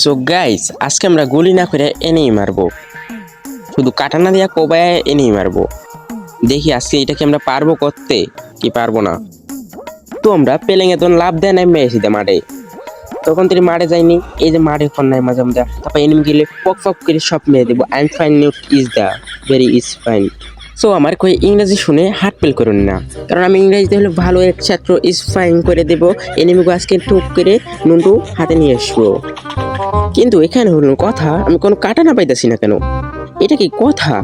So guys আজকে আমরা গুলি না করে এনেই মারবো। শুধু কাটানা দিয়া কোবায় এনেই মারবো। দেখি আজকে এটা কি আমরা পারব করতে, কি পারব না। তো আমরা পেলেঙে তখন লাভ দেয় নাই মেয়ে এসে মাঠে। তখন তিনি মাঠে যায়নি এই যে মাঠে ফোন নাই মাঝে মাঝে তারপর এনিমি গেলে পক পক করে সব মেরে দেবো। I am fine newt is the very is fine so আমার কই ইংরেজি শুনে হার্ট ফেল করুন না। কারণ আমি ইংরেজিতে হলে ভালো এক ছাত্র ফাইন করে দেবো। এনিমিগো আজকে টুক করে নুনটু হাতে নিয়ে আসব। কিন্তু এখানে হলো কথা, আমি কোনো কাটা না পাইতেছি না কেন? এটা কি কথা?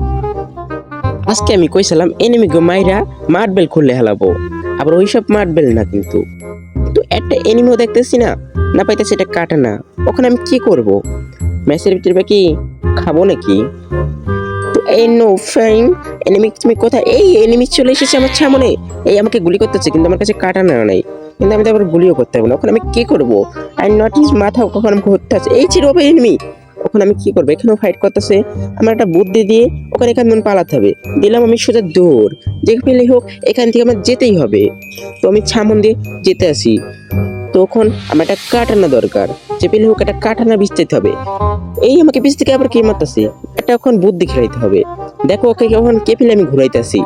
আজকে আমি কইছিলাম এনিমিগো মাইরা মার্বেল খুললে হেলাবো। আবার ওইসব মার্বেল না কিন্তু। তো একটা এনিমিও দেখতেছি না না পাইতেছি এটা কাটা না। ওখানে আমি কি করব? ম্যাচের ভিতরে কি খাব নাকি? কোথায়? এই চলে এসেছে আমার এই আমাকে গুলি করতেছে কিন্তু আমার কাছে কিন্তু আমি তো আবার গুলিও করতে না। আমি করব? নট কখন এই এনিমি ওখানে আমি করব? এখানেও ফাইট আমার একটা বুদ্ধি দিয়ে ওখানে পালাতে হবে। দিলাম আমি সোজা দৌড়। যে পেলে হোক, এখান থেকে আমার যেতেই হবে। তো আমি ছামন দিয়ে যেতে আসি। তখন আমার একটা কাটানা দরকার। যে পেলে হোক, একটা কাটানা বিচতে হবে। এই আমাকে বিচ থেকে আবার কে মারতেছে? একটা এখন বুদ্ধি খেলাইতে হবে। দেখো, ওকে কখন কে ফেলে আমি ঘুরাইতেছি।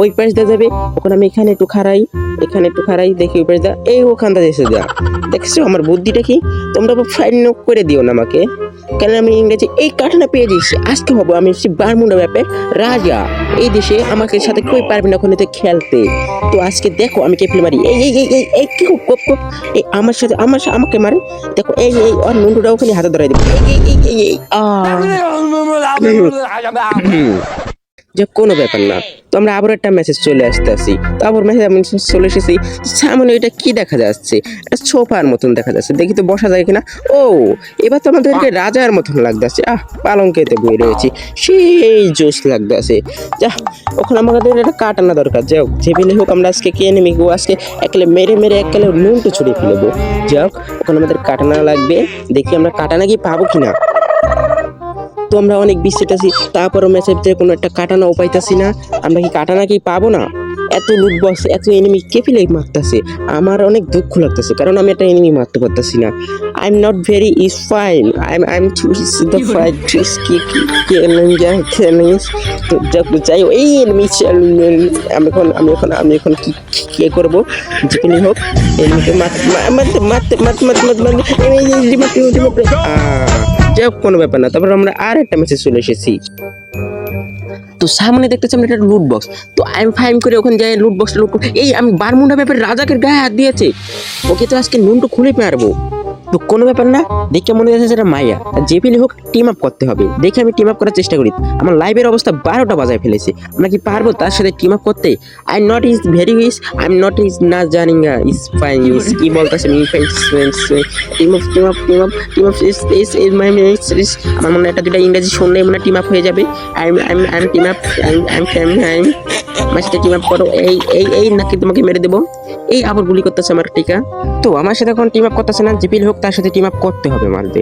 ওই পাশ দিয়ে যাবে ওখানে আমি এখানে একটু খারাই এখানে একটু খারাই দেখি ওই পাশ দা এই ওখানটা এসে যা। দেখছ, আমার বুদ্ধিটা কি? তোমরা ফাইন করে দিও না আমাকে। কেন আমি ইংরেজি, এই কাঠানা পেয়ে যাচ্ছি আজকে হব আমি হচ্ছি বারমুন্ডা ব্যাপে রাজা। এই দেশে আমাকে সাথে কই পারবে না ওখানে খেলতে। তো আজকে দেখো, আমি কে ফেলে মারি। এই এই এই এই এই, কি কপ কপ এই আমার সাথে, আমার আমাকে মারে। দেখো, এই এই আর নুন্ডুটা ওখানে হাতে ধরাই দেবো। এই এই এই হুম। যে কোনো ব্যাপার না। তো আমরা আবার একটা মেসেজ চলে আসতে আসি তো আবার মেসেজ আমি চলে এসেছি। সামনে এটা কি দেখা যাচ্ছে? সোফার মতন দেখা যাচ্ছে। দেখি তো বসা যায় কিনা। ও এবার তো আমাদেরকে রাজার মতন লাগতেছে। আহ পালঙ্কেতে বই রয়েছি। সেই জোশ লাগতেছে। যা ওখানে আমাদের একটা কাটানো দরকার। যাও যে পেলে হোক আমরা আজকে কে নেমে গো? আজকে একলে মেরে মেরে একলে নুনটু ছড়িয়ে ফেলব। যাও ওখানে আমাদের কাটানা লাগবে। দেখি আমরা কাটানা কি পাবো কিনা। তো আমরা অনেক আছি তারপরও ম্যাচের ভিতরে কোনো একটা কাটানা পাইতাছি না আমরা কি কাটানা কি পাবো না এত লুট বক্স এত এনিমি কে ফেলে মারতেছে আমার অনেক দুঃখ লাগতেছে কারণ আমি একটা এনিমি মারতে পারতেছি না I am not very is fine I am I am to the fight তো যাই এই এনিমি আমি এখন আমি এখন আমি এখন কি কি- কি করব যেখানে হোক এনিমিকে মারতে মারতে মারতে মারতে মারতে মারতে যাই হোক কোনো ব্যাপার না। তারপর আমরা আর একটা মেসেজ চলে এসেছি। তো সামনে দেখতেছি আমরা একটা লুট বক্স তো আমি ফাইন করে ওখানে যাই লুট বক্স লুট এই আমি বারমুন্ডা ব্যাপারে রাজাকের গায়ে হাত দিয়েছে। ওকে তো আজকে নুনটু খুলে মারবো তো কোনো ব্যাপার না দেখে মনে হচ্ছে সেটা মাইয়া আর যে ফেলে হোক টিম আপ করতে হবে। দেখে আমি টিম আপ করার চেষ্টা করি। আমার লাইভের অবস্থা বারোটা বাজায় ফেলেছে। আমরা কি পারব তার সাথে টিম আপ করতে? I not is very wish I am not is না জানি না ইজ ফাইন ইজ কি বলতেছে me fine team up team up team up team up is is is my is আমার মনে একটা দুটা ইংরেজি শুনলে মনে টিম আপ হয়ে যাবে। I am I am I am team up I am I am I am আমার সাথে টিম আপ করো এই এই এই নাকি তোমাকে মেরে দেবো। এই আবার গুলি করতেছে আমার টিকা। তো আমার সাথে এখন টিম আপ করতেছে না জিপিল হোক তার সাথে টিম আপ করতে হবে মারতে।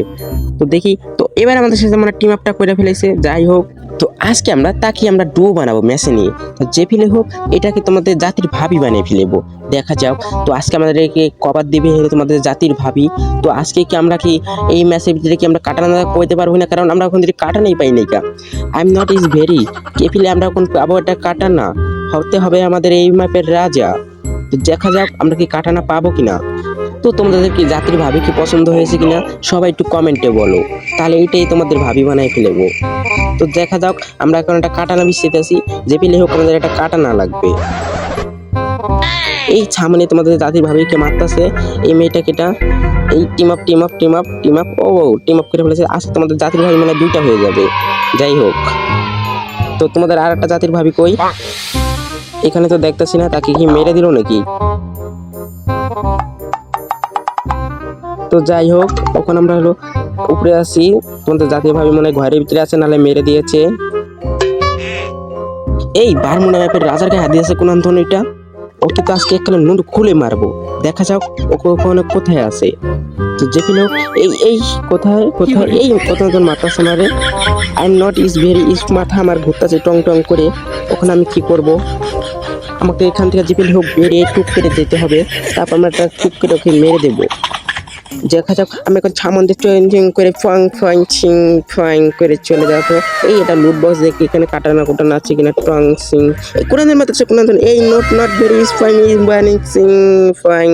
তো দেখি, তো এবার আমাদের সাথে মানে টিম আপটা করে ফেলেছে, যাই হোক। তো আজকে আমরা তাকে আমরা ডু বানাবো ম্যাচে নিয়ে। তো যে ফেলে হোক, এটাকে তোমাদের জাতির ভাবি বানিয়ে ফেলেবো। দেখা যাক। তো আজকে আমাদেরকে কবার দিবে হলো তোমাদের জাতির ভাবি। তো আজকে কি আমরা কি এই ম্যাচের ভিতরে কি আমরা কাটানো করতে পারব না? কারণ আমরা এখন যদি কাটানোই পাই নাই কা। I am not is very কে ফেলে আমরা এখন পাবো এটা কাটানা হতে হবে আমাদের এই ম্যাপের রাজা। তো দেখা যাক আমরা কি কাটানা পাবো কিনা। তো তোমাদের কি জাতির ভাবি কি পছন্দ হয়েছে কিনা সবাই একটু কমেন্টে বলো। তাহলে এইটাই তোমাদের ভাবি বানাই ফেলব। তো দেখা যাক, আমরা এখন একটা কাটানা বিস্তারিত আছি। যে পেলে হোক আমাদের একটা কাটানা লাগবে। এই সামনে তোমাদের জাতির ভাবিকে মারতেছে, এই মেয়েটাকে এটা? এই team up team up team up team up, ও টিম আপ করে ফেলেছে। আজকে তোমাদের জাতির ভাবি মানে দুইটা হয়ে যাবে। যাই হোক। তো তোমাদের আর একটা জাতির ভাবি কই? এখানে তো দেখতেছি না, তাকে কি মেরে দিল নাকি? তো যাই হোক তখন আমরা হলো উপরে আসি তোমাদের জাতীয় ভাবে মনে হয় ঘরের ভিতরে আছে, নাহলে মেরে দিয়েছে। এই বারমুনা ম্যাপের রাজার গায়ে হাত দিয়েছে কোন আন্তনিটা ওকে তো আজকে একখানে নুন খুলে মারবো। দেখা যাক ওকে ওখানে কোথায় আছে। তো যে কিনা এই এই কোথায় কোথায়? এই কোথাও জন মারতেছে মারে I am not is very is মাথা আমার ঘুরতেছে টং টং করে। ওখানে আমি কি করব? আমাকে এখান থেকে জিপিল হোক বেরিয়ে টুক করে যেতে হবে। তারপর আমরা একটা টুক করে ওকে মেরে দেবো। দেখা যাক। আমি এখন সামন্দে ট্রেন করে ফাং ফং ছিং ফং করে চলে যাব। এই এটা লুট বক্স দেখি, এখানে কাটানা কুটানা আছে কিনা টং সিং কোরআনের মতো সে কোরআন এই note not very is burning sing fine